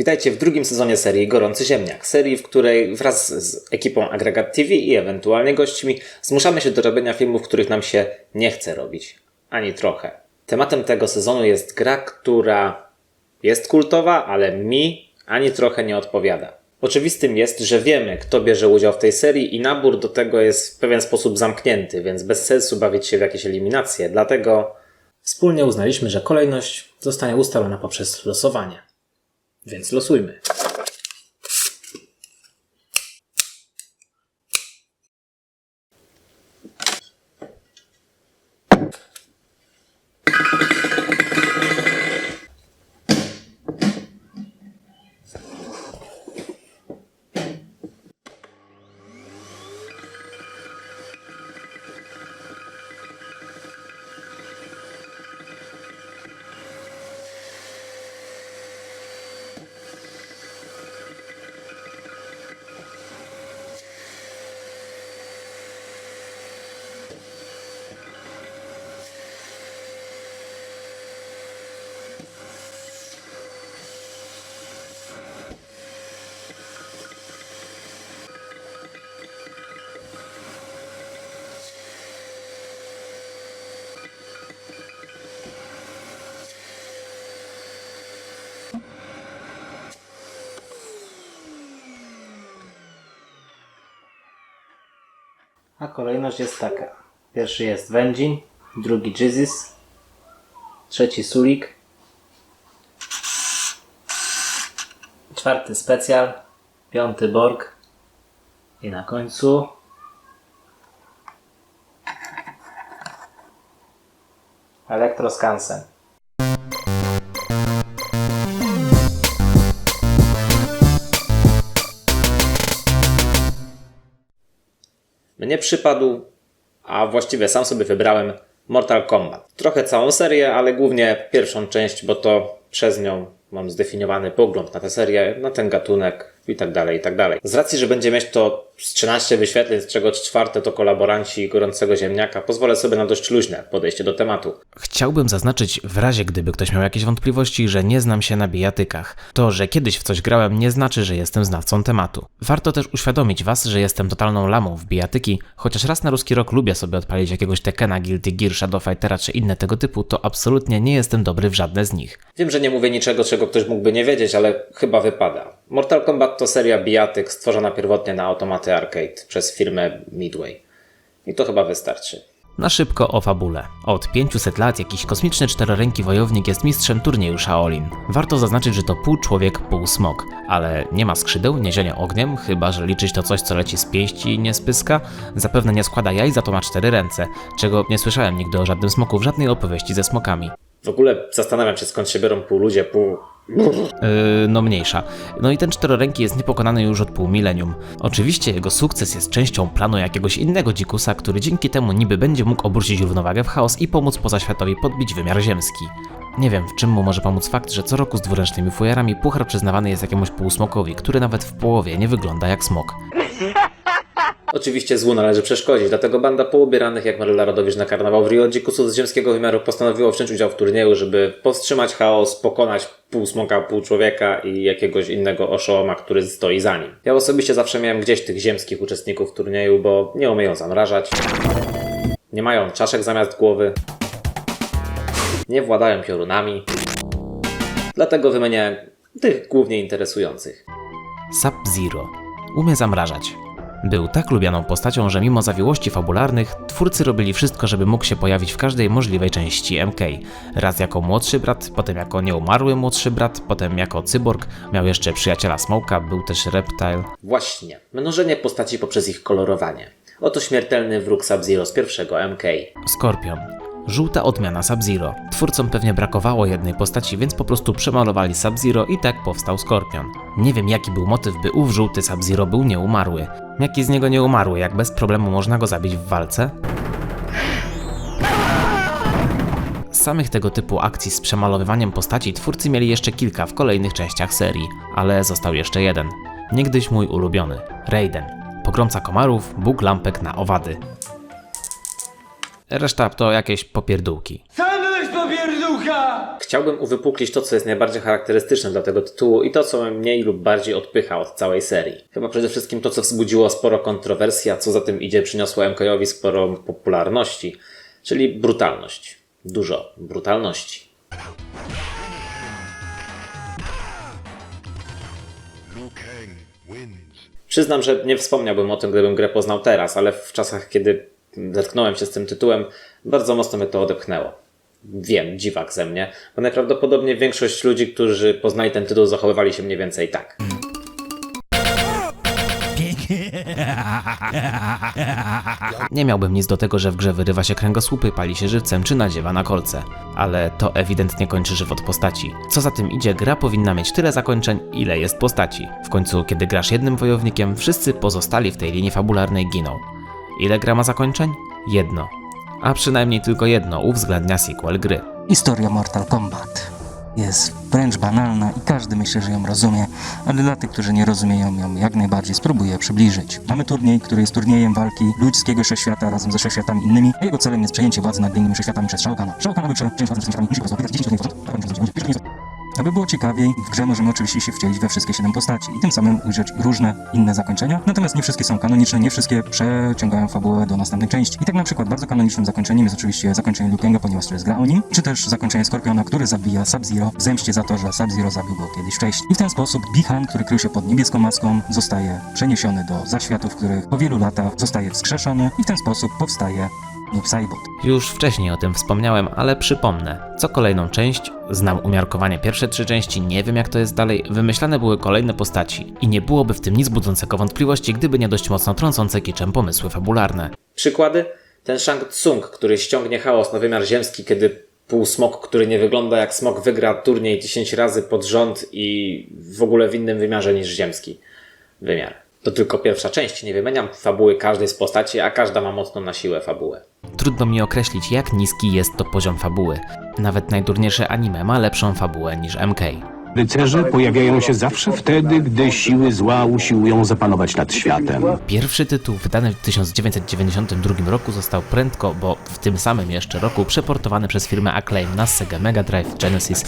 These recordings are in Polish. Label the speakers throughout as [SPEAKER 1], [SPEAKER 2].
[SPEAKER 1] Witajcie w drugim sezonie serii Gorący Ziemniak. Serii, w której wraz z ekipą Agregat TV i ewentualnie gośćmi zmuszamy się do robienia filmów, których nam się nie chce robić. Ani trochę. Tematem tego sezonu jest gra, która jest kultowa, ale mi ani trochę nie odpowiada. Oczywistym jest, że wiemy, kto bierze udział w tej serii i nabór do tego jest w pewien sposób zamknięty, więc bez sensu bawić się w jakieś eliminacje. Dlatego
[SPEAKER 2] Wspólnie uznaliśmy, że kolejność zostanie ustalona poprzez losowanie. Więc losujmy. Kolejność jest taka. Pierwszy jest Wędzin, drugi Jizis, trzeci Sulik, czwarty Specjal, piąty Borg i na końcu Elektroskansen.
[SPEAKER 1] Mnie przypadł, a właściwie sam sobie wybrałem Mortal Kombat. Trochę całą serię, ale głównie pierwszą część, bo to przez nią mam zdefiniowany pogląd na tę serię, na ten gatunek i tak dalej, i tak dalej. Z racji, że będzie mieć to z 13 wyświetleń, z czego czwarte to kolaboranci Gorącego Ziemniaka, pozwolę sobie na dość luźne podejście do tematu.
[SPEAKER 3] Chciałbym zaznaczyć, w razie gdyby ktoś miał jakieś wątpliwości, że nie znam się na bijatykach. To, że kiedyś w coś grałem, nie znaczy, że jestem znawcą tematu. Warto też uświadomić Was, że jestem totalną lamą w bijatyki, chociaż raz na ruski rok lubię sobie odpalić jakiegoś Tekena, Guilty Gear, Shadow Fightera czy inne tego typu, to absolutnie nie jestem dobry w żadne z nich.
[SPEAKER 1] Wiem, że nie mówię niczego, czego ktoś mógłby nie wiedzieć, ale chyba wypada. Mortal Kombat to seria bijatyk stworzona pierwotnie na automaty arcade przez firmę Midway. I to chyba wystarczy.
[SPEAKER 3] Na szybko o fabule. Od 500 lat jakiś kosmiczny czteroręki wojownik jest mistrzem turnieju Shaolin. Warto zaznaczyć, że to pół człowiek, pół smok. Ale nie ma skrzydeł, nie zionie ogniem, chyba że liczyć to coś, co leci z pięści i nie spyska. Zapewne nie składa jaj, za to ma cztery ręce, czego nie słyszałem nigdy o żadnym smoku w żadnej opowieści ze smokami.
[SPEAKER 1] W ogóle zastanawiam się, skąd się biorą pół ludzie, pół...
[SPEAKER 3] Yy, no mniejsza. No i ten czteroręki jest niepokonany już od pół milenium. Oczywiście jego sukces jest częścią planu jakiegoś innego dzikusa, który dzięki temu niby będzie mógł obrócić równowagę w chaos i pomóc pozaświatowi podbić wymiar ziemski. Nie wiem, w czym mu może pomóc fakt, że co roku z dwuręcznymi fujarami puchar przyznawany jest jakiemuś półsmokowi, który nawet w połowie nie wygląda jak smok.
[SPEAKER 1] Oczywiście złu należy przeszkodzić, dlatego banda poubieranych jak Maryla Rodowicz na karnawał w Rio dzikusów z ziemskiego wymiaru postanowiło wziąć udział w turnieju, żeby powstrzymać chaos, pokonać pół smoka, pół człowieka i jakiegoś innego oszołoma, który stoi za nim. Ja osobiście zawsze miałem gdzieś tych ziemskich uczestników turnieju, bo nie umieją zamrażać, nie mają czaszek zamiast głowy, nie władają piorunami, dlatego wymieniałem tych głównie interesujących.
[SPEAKER 3] Sub-Zero. Umie zamrażać. Był tak lubianą postacią, że mimo zawiłości fabularnych, twórcy robili wszystko, żeby mógł się pojawić w każdej możliwej części MK. Raz jako młodszy brat, potem jako nieumarły młodszy brat, potem jako cyborg, miał jeszcze przyjaciela Smoka, był też Reptile.
[SPEAKER 1] Właśnie, mnożenie postaci poprzez ich kolorowanie. Oto śmiertelny wróg Sub-Zero z pierwszego MK.
[SPEAKER 3] Skorpion. Żółta odmiana Sub-Zero. Twórcom pewnie brakowało jednej postaci, więc po prostu przemalowali Sub-Zero i tak powstał Skorpion. Nie wiem jaki był motyw, by ów żółty Sub-Zero był nieumarły. Jaki z niego nieumarły, jak bez problemu można go zabić w walce? Samych tego typu akcji z przemalowywaniem postaci twórcy mieli jeszcze kilka w kolejnych częściach serii, ale został jeszcze jeden. Niegdyś mój ulubiony Raiden. Pogromca komarów, Bóg lampek na owady. Reszta to jakieś popierdółki.
[SPEAKER 4] Sam byłeś popierducha!
[SPEAKER 1] Chciałbym uwypuklić to, co jest najbardziej charakterystyczne dla tego tytułu i to, co mnie mniej lub bardziej odpycha od całej serii. Chyba przede wszystkim to, co wzbudziło sporo kontrowersji, a co za tym idzie, przyniosło MK-owi sporo popularności, czyli brutalność. Dużo brutalności. Przyznam, że nie wspomniałbym o tym, gdybym grę poznał teraz, ale w czasach, kiedy zetknąłem się z tym tytułem, bardzo mocno mnie to odepchnęło. Wiem, dziwak ze mnie, bo najprawdopodobniej większość ludzi, którzy poznali ten tytuł, zachowywali się mniej więcej tak.
[SPEAKER 3] Nie miałbym nic do tego, że w grze wyrywa się kręgosłupy, pali się żywcem czy nadziewa na kolce. Ale to ewidentnie kończy żywot postaci. Co za tym idzie, gra powinna mieć tyle zakończeń, ile jest postaci. W końcu, kiedy grasz jednym wojownikiem, wszyscy pozostali w tej linii fabularnej giną. Ile gra ma zakończeń? Jedno. A przynajmniej tylko jedno uwzględnia sequel gry.
[SPEAKER 5] Historia Mortal Kombat jest wręcz banalna i każdy myślę, że ją rozumie, ale dla tych, którzy nie rozumieją ją, jak najbardziej spróbuję przybliżyć. Mamy turniej, który jest turniejem walki ludzkiego wszechświata razem ze wszechświatami innymi, jego celem jest przejęcie władzy nad innymi wszechświatami przez Shao Kahna. Shao Kahn, aby przejąć władzę nad wszechświatami, rozpowiedzieć 10 turniejów aby było ciekawiej, w grze możemy oczywiście się wcielić we wszystkie 7 postaci i tym samym ujrzeć różne inne zakończenia, natomiast nie wszystkie są kanoniczne, nie wszystkie przeciągają fabułę do następnej części. I tak na przykład bardzo kanonicznym zakończeniem jest oczywiście zakończenie Liu Kanga, ponieważ to jest gra o nim, czy też zakończenie Skorpiona, który zabija Sub-Zero w zemście za to, że Sub-Zero zabił go kiedyś wcześniej. I w ten sposób Bihan, który krył się pod niebieską maską, zostaje przeniesiony do zaświatów, w których po wielu latach zostaje wskrzeszony i w ten sposób powstaje.
[SPEAKER 3] Już wcześniej o tym wspomniałem, ale przypomnę. Co kolejną część, znam umiarkowanie pierwsze trzy części, nie wiem jak to jest dalej, wymyślane były kolejne postaci. I nie byłoby w tym nic budzącego wątpliwości, gdyby nie dość mocno trącące kiczem pomysły fabularne.
[SPEAKER 1] Przykłady? Ten Shang Tsung, który ściągnie chaos na wymiar ziemski, kiedy półsmok, który nie wygląda jak smok, wygra turniej 10 razy pod rząd i w ogóle w innym wymiarze niż ziemski wymiar. To tylko pierwsza część, nie wymieniam fabuły każdej z postaci, a każda ma mocno na siłę fabułę.
[SPEAKER 3] Trudno mi określić, jak niski jest to poziom fabuły. Nawet najdurniejsze anime ma lepszą fabułę niż MK.
[SPEAKER 6] Rycerze pojawiają się zawsze wtedy, gdy siły zła usiłują zapanować nad światem.
[SPEAKER 3] Pierwszy tytuł, wydany w 1992 roku, został prędko, bo w tym samym jeszcze roku, przeportowany przez firmę Acclaim na Sega Mega Drive Genesis,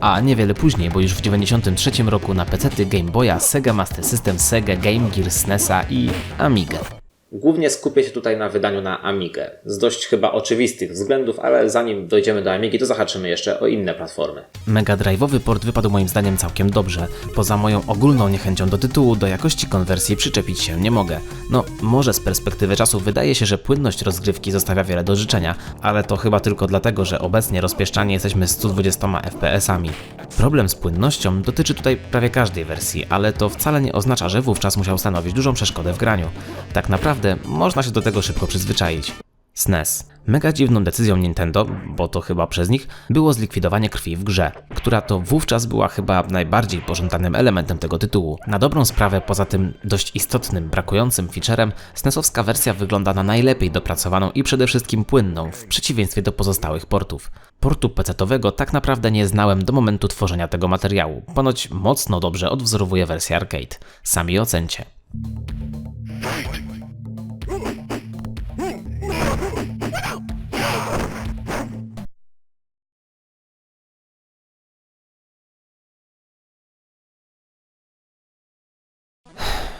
[SPEAKER 3] a niewiele później, bo już w 1993 roku na PC Game Boya, Sega Master System, Sega Game Gear, SNESa i Amigę.
[SPEAKER 1] Głównie skupię się tutaj na wydaniu na Amigę. Z dość chyba oczywistych względów, ale zanim dojdziemy do Amigi, to zahaczymy jeszcze o inne platformy.
[SPEAKER 3] Mega Drive'owy port wypadł moim zdaniem całkiem dobrze. Poza moją ogólną niechęcią do tytułu, do jakości konwersji przyczepić się nie mogę. No, może z perspektywy czasu wydaje się, że płynność rozgrywki zostawia wiele do życzenia, ale to chyba tylko dlatego, że obecnie rozpieszczani jesteśmy 120 FPS-ami. Problem z płynnością dotyczy tutaj prawie każdej wersji, ale to wcale nie oznacza, że wówczas musiał stanowić dużą przeszkodę w graniu. Tak naprawdę można się do tego szybko przyzwyczaić. SNES. Mega dziwną decyzją Nintendo, bo to chyba przez nich, było zlikwidowanie krwi w grze, która to wówczas była chyba najbardziej pożądanym elementem tego tytułu. Na dobrą sprawę, poza tym dość istotnym, brakującym featurem, SNESowska wersja wygląda na najlepiej dopracowaną i przede wszystkim płynną, w przeciwieństwie do pozostałych portów. Portu PC-owego tak naprawdę nie znałem do momentu tworzenia tego materiału. Ponoć mocno dobrze odwzorowuje wersję arcade. Sami ocencie.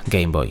[SPEAKER 3] Game Boy.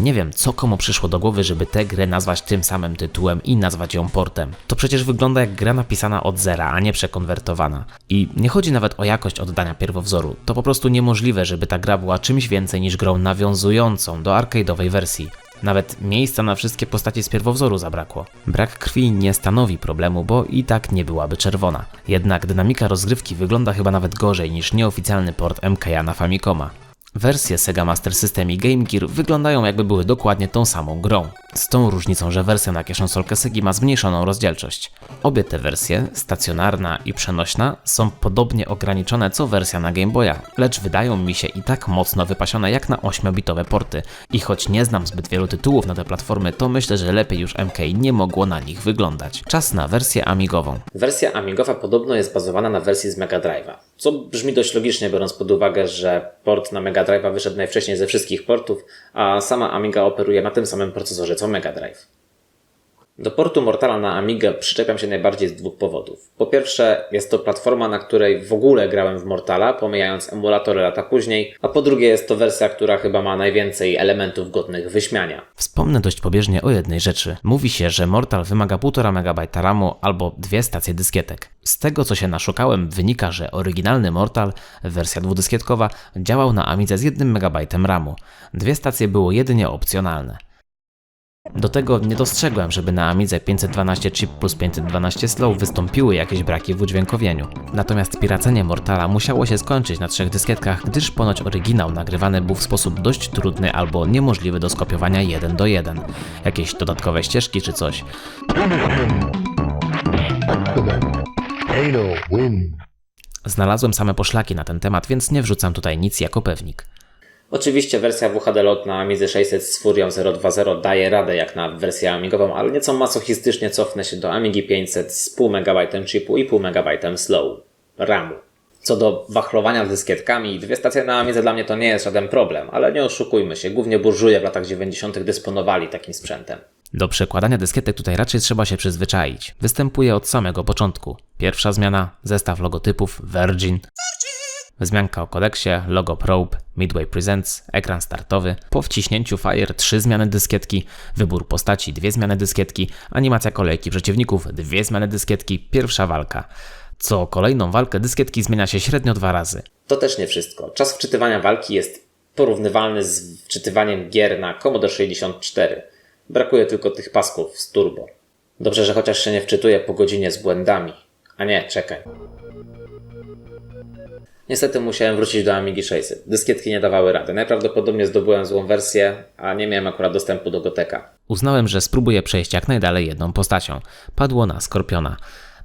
[SPEAKER 3] Nie wiem, co komu przyszło do głowy, żeby tę grę nazwać tym samym tytułem i nazwać ją portem. To przecież wygląda jak gra napisana od zera, a nie przekonwertowana. I nie chodzi nawet o jakość oddania pierwowzoru. To po prostu niemożliwe, żeby ta gra była czymś więcej niż grą nawiązującą do arcade'owej wersji. Nawet miejsca na wszystkie postacie z pierwowzoru zabrakło. Brak krwi nie stanowi problemu, bo i tak nie byłaby czerwona. Jednak dynamika rozgrywki wygląda chyba nawet gorzej niż nieoficjalny port MK'a na Famicoma. Wersje Sega Master System i Game Gear wyglądają jakby były dokładnie tą samą grą. Z tą różnicą, że wersja na kieszonsolkę Segi ma zmniejszoną rozdzielczość. Obie te wersje, stacjonarna i przenośna, są podobnie ograniczone co wersja na Game Boya, lecz wydają mi się i tak mocno wypasione jak na 8-bitowe porty. I choć nie znam zbyt wielu tytułów na te platformy, to myślę, że lepiej już MK nie mogło na nich wyglądać. Czas na wersję amigową.
[SPEAKER 1] Wersja Amigowa podobno jest bazowana na wersji z Mega Drive'a, co brzmi dość logicznie, biorąc pod uwagę, że port na Mega Drive'a wyszedł najwcześniej ze wszystkich portów, a sama Amiga operuje na tym samym procesorze co Mega Drive.
[SPEAKER 3] Do portu Mortala na Amigę przyczepiam się najbardziej z dwóch powodów. Po pierwsze, jest to platforma, na której w ogóle grałem w Mortala, pomijając emulatory lata później, a po drugie jest to wersja, która chyba ma najwięcej elementów godnych wyśmiania.
[SPEAKER 7] Wspomnę dość pobieżnie o jednej rzeczy. Mówi się, że Mortal wymaga 1,5 MB RAMu albo dwie stacje dyskietek. Z tego co się naszukałem wynika, że oryginalny Mortal, wersja dwudyskietkowa, działał na Amidze z 1 MB RAMu. Dwie stacje było jedynie opcjonalne. Do tego nie dostrzegłem, żeby na Amidze 512 chip plus 512 slow wystąpiły jakieś braki w udźwiękowieniu. Natomiast piracenie Mortala musiało się skończyć na trzech dyskietkach, gdyż ponoć oryginał nagrywany był w sposób dość trudny albo niemożliwy do skopiowania 1 do 1. Jakieś dodatkowe ścieżki czy coś. Znalazłem same poszlaki na ten temat, więc nie wrzucam tutaj nic jako pewnik.
[SPEAKER 3] Oczywiście wersja WHD Lot na Amidze 600 z Furią 020 daje radę jak na wersję amigową, ale nieco masochistycznie cofnę się do Amigi 500 z 0,5 MB chipu i 0,5 MB slow RAMu. Co do wachlowania z dyskietkami, dwie stacje na Amidze dla mnie to nie jest żaden problem, ale nie oszukujmy się, głównie burżuje w latach 90. dysponowali takim sprzętem.
[SPEAKER 7] Do przekładania dyskietek tutaj raczej trzeba się przyzwyczaić. Występuje od samego początku. Pierwsza zmiana, zestaw logotypów Virgin. Wzmianka o kodeksie, logo Probe, Midway Presents, ekran startowy. Po wciśnięciu Fire trzy zmiany dyskietki, wybór postaci dwie zmiany dyskietki, animacja kolejki przeciwników dwie zmiany dyskietki, pierwsza walka. Co kolejną walkę dyskietki zmienia się średnio dwa razy.
[SPEAKER 3] To też nie wszystko. Czas wczytywania walki jest porównywalny z wczytywaniem gier na Commodore 64. Brakuje tylko tych pasków z turbo. Dobrze, że chociaż się nie wczytuje po godzinie z błędami. A nie, czekaj. Niestety musiałem wrócić do Amigi 600. Dyskietki nie dawały rady. Najprawdopodobniej zdobyłem złą wersję, a nie miałem akurat dostępu do Goteka.
[SPEAKER 7] Uznałem, że spróbuję przejść jak najdalej jedną postacią. Padło na Skorpiona.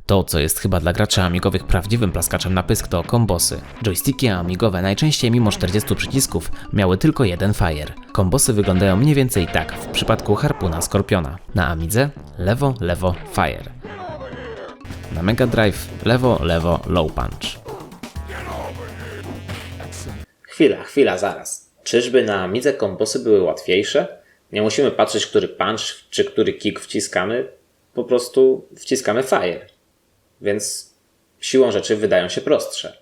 [SPEAKER 7] To, co jest chyba dla graczy amigowych prawdziwym plaskaczem na pysk, to kombosy. Joysticki amigowe najczęściej mimo 40 przycisków miały tylko jeden fire. Kombosy wyglądają mniej więcej tak w przypadku harpuna Skorpiona. Na Amidze lewo, lewo, fire. Na Mega Drive lewo, lewo, low punch.
[SPEAKER 3] Chwila, chwila, zaraz. Czyżby na Amidze kombosy były łatwiejsze? Nie musimy patrzeć, który punch czy który kick wciskamy, po prostu wciskamy fire. Więc siłą rzeczy wydają się prostsze.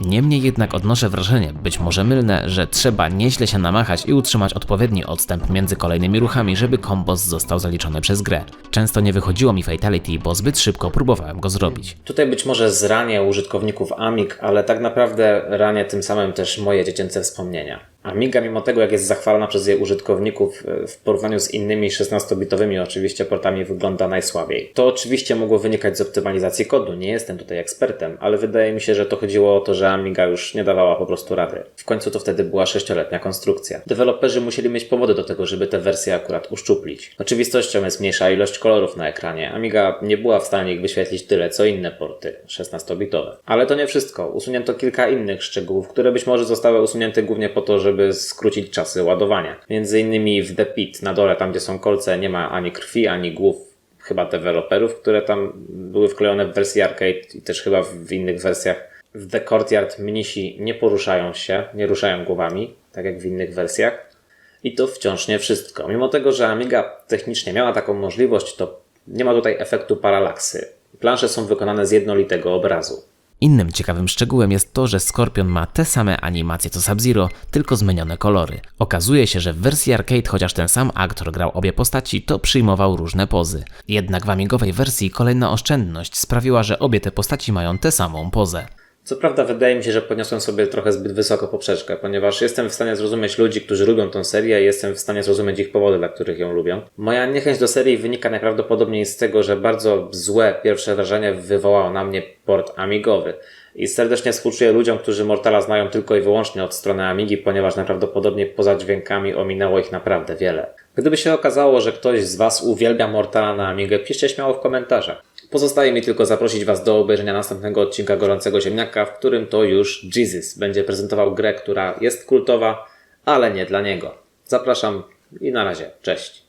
[SPEAKER 7] Niemniej jednak odnoszę wrażenie, być może mylne, że trzeba nieźle się namachać i utrzymać odpowiedni odstęp między kolejnymi ruchami, żeby kombos został zaliczony przez grę. Często nie wychodziło mi Fatality, bo zbyt szybko próbowałem go zrobić.
[SPEAKER 3] Tutaj być może zranię użytkowników Amig, ale tak naprawdę ranię tym samym też moje dziecięce wspomnienia. Amiga, mimo tego jak jest zachwalana przez jej użytkowników, e, w porównaniu z innymi 16-bitowymi oczywiście portami wygląda najsłabiej. To oczywiście mogło wynikać z optymalizacji kodu, nie jestem tutaj ekspertem, ale wydaje mi się, że to chodziło o to, że Amiga już nie dawała po prostu rady. W końcu to wtedy była sześcioletnia konstrukcja. Deweloperzy musieli mieć powody do tego, żeby te wersje akurat uszczuplić. Oczywistością jest mniejsza ilość kolorów na ekranie. Amiga nie była w stanie ich wyświetlić tyle, co inne porty 16-bitowe. Ale to nie wszystko. Usunięto kilka innych szczegółów, które być może zostały usunięte głównie po to, żeby skrócić czasy ładowania. Między innymi w The Pit na dole, tam gdzie są kolce, nie ma ani krwi, ani głów chyba deweloperów, które tam były wklejone w wersji arcade i też chyba w innych wersjach. W The Courtyard mnisi nie poruszają się, nie ruszają głowami, tak jak w innych wersjach. I to wciąż nie wszystko. Mimo tego, że Amiga technicznie miała taką możliwość, to nie ma tutaj efektu paralaksy. Plansze są wykonane z jednolitego obrazu.
[SPEAKER 7] Innym ciekawym szczegółem jest to, że Scorpion ma te same animacje co Sub-Zero, tylko zmienione kolory. Okazuje się, że w wersji arcade, chociaż ten sam aktor grał obie postaci, to przyjmował różne pozy. Jednak w amigowej wersji kolejna oszczędność sprawiła, że obie te postaci mają tę samą pozę.
[SPEAKER 3] Co prawda wydaje mi się, że podniosłem sobie trochę zbyt wysoko poprzeczkę, ponieważ jestem w stanie zrozumieć ludzi, którzy lubią tą serię i jestem w stanie zrozumieć ich powody, dla których ją lubią. Moja niechęć do serii wynika najprawdopodobniej z tego, że bardzo złe pierwsze wrażenie wywołał na mnie port amigowy. I serdecznie współczuję ludziom, którzy Mortala znają tylko i wyłącznie od strony Amigi, ponieważ najprawdopodobniej poza dźwiękami ominęło ich naprawdę wiele. Gdyby się okazało, że ktoś z Was uwielbia Mortala na Amigę, piszcie śmiało w komentarzach. Pozostaje mi tylko zaprosić Was do obejrzenia następnego odcinka Gorącego Ziemniaka, w którym to już Jesus będzie prezentował grę, która jest kultowa, ale nie dla niego. Zapraszam i na razie. Cześć.